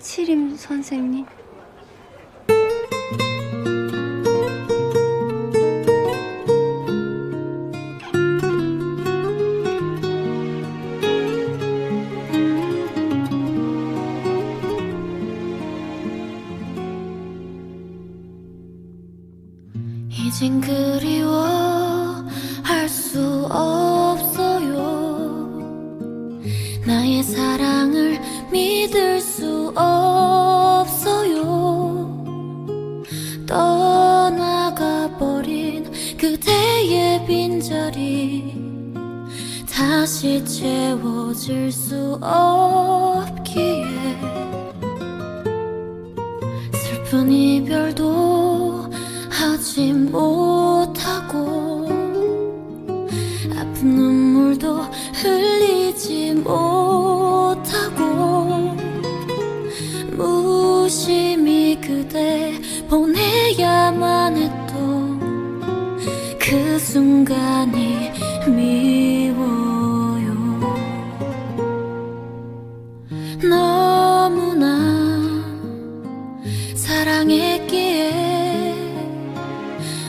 최치림 선생님. 이젠 그리워 할 수 없 그대의 빈자리 다시 채워질 수 없기에 슬픈 이별도 하지 못 그 순간이 미워요. 너무나 사랑했기에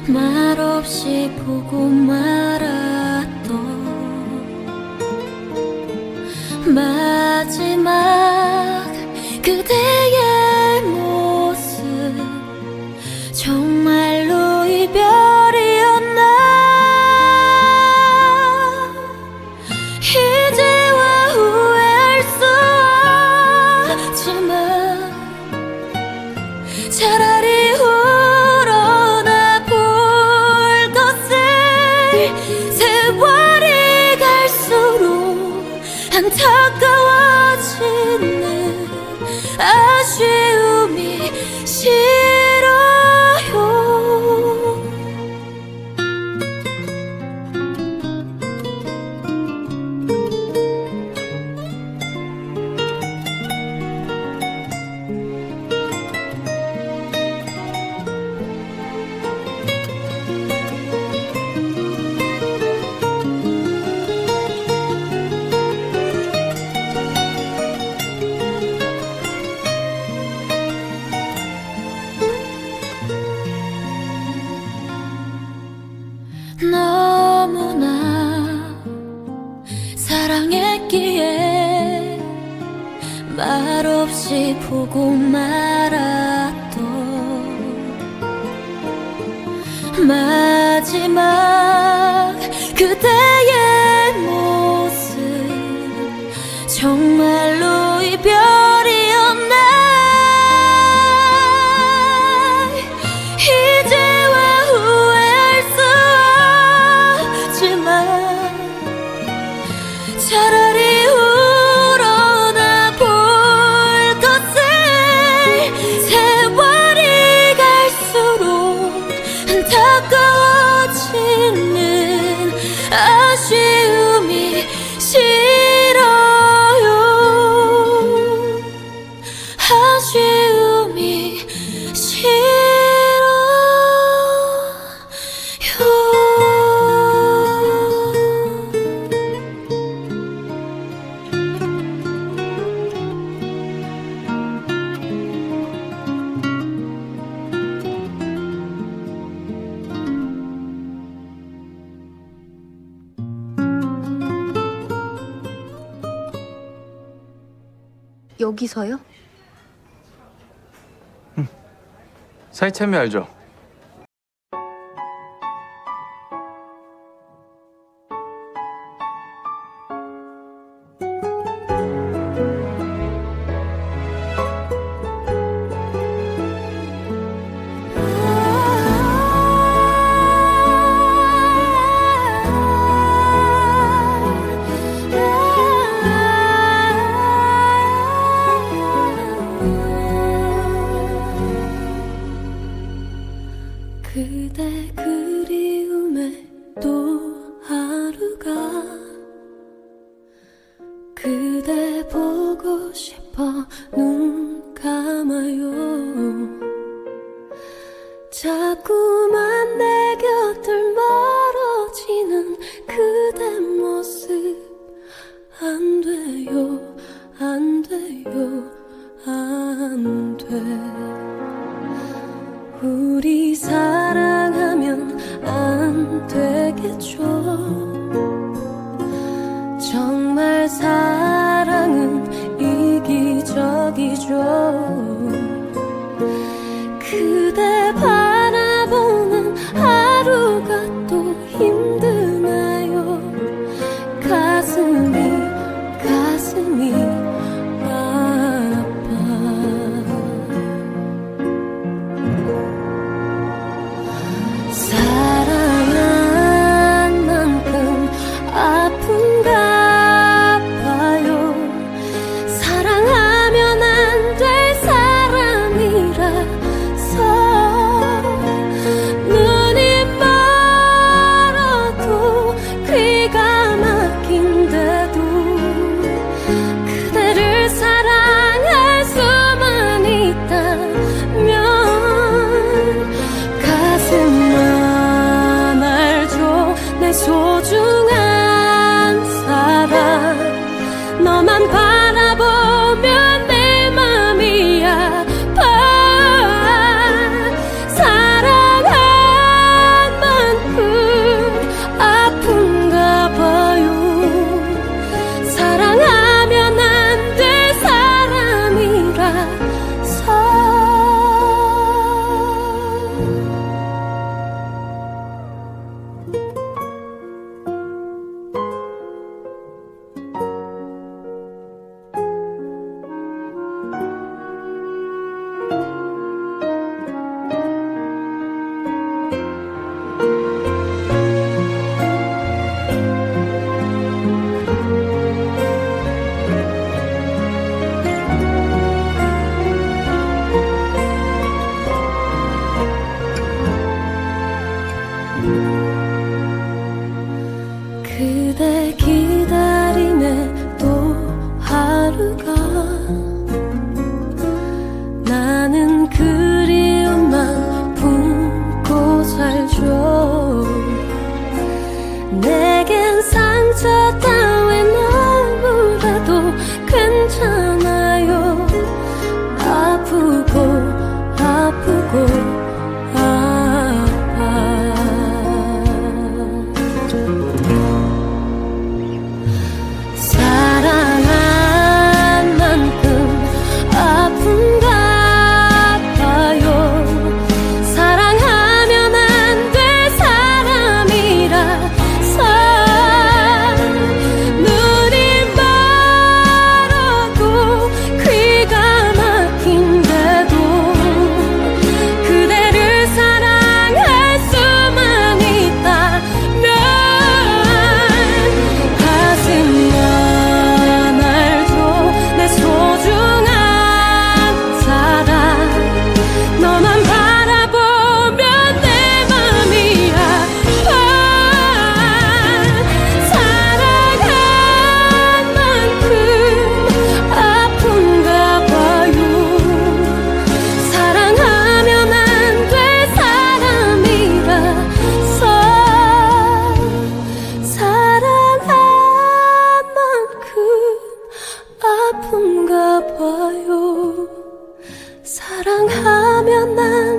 말없이 보고 말 안타까워지는 아쉬움이 싫 보고 말았던 마지막 그대의 여기서요? 사이참이 알죠? 눈 감아요. 자꾸만 내 곁을 멀어지는 그대 모습. 안 돼요 안 돼요 안 돼. 우리 사랑하면 안 되겠죠 너만 아픈가 봐요. 사랑하면 난